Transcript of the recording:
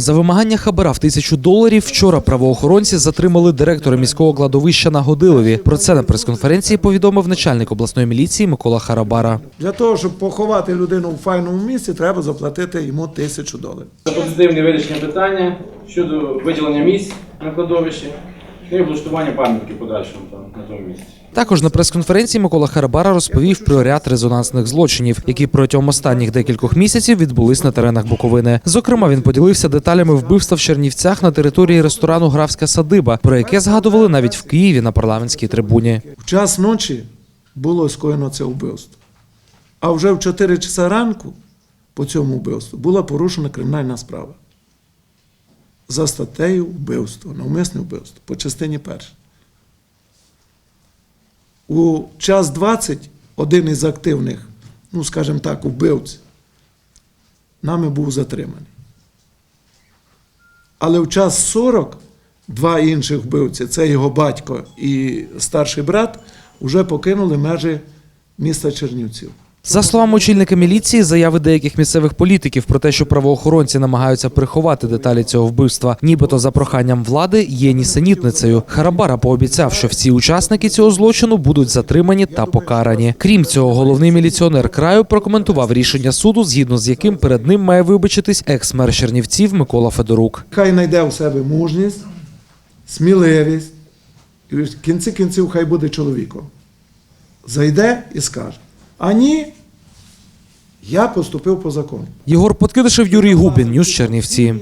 За вимагання хабара в тисячу доларів вчора правоохоронці затримали директора міського кладовища на Годилові. Про це на прес-конференції повідомив начальник обласної міліції Микола Харабара. Для того, щоб поховати людину в файному місці, треба заплатити йому тисячу доларів. Це позитивне вирішення питання щодо виділення місць на кладовищі і облаштування пам'ятки подальшому там на тому місці. Також на прес-конференції Микола Харабара розповів про ряд резонансних злочинів, які протягом останніх декількох місяців відбулись на теренах Буковини. Зокрема, він поділився деталями вбивства в Чернівцях на території ресторану Графська садиба, про яке згадували навіть в Києві на парламентській трибуні. В час ночі було скоєно це вбивство. А вже в 4 часа ранку по цьому вбивству була порушена кримінальна справа. За статтею вбивство, навмисне вбивство по частині першій. У час 20 один із активних, ну скажімо так, вбивців, нами був затриманий. Але в час 40 два інших вбивці, це його батько і старший брат, вже покинули межі міста Чернівців. За словами очільника міліції, заяви деяких місцевих політиків про те, що правоохоронці намагаються приховати деталі цього вбивства, нібито за проханням влади, є нісенітницею. Харабара пообіцяв, що всі учасники цього злочину будуть затримані та покарані. Крім цього, головний міліціонер краю прокоментував рішення суду, згідно з яким перед ним має вибачитись екс-мер Чернівців Микола Федорук. Хай знайде у себе мужність, сміливість, і в кінці кінців хай буде чоловіком. Зайде і скаже: а ні, я поступив по закону. Єгор Подкидишев, Юрій Губін, Ньюс Чернівці.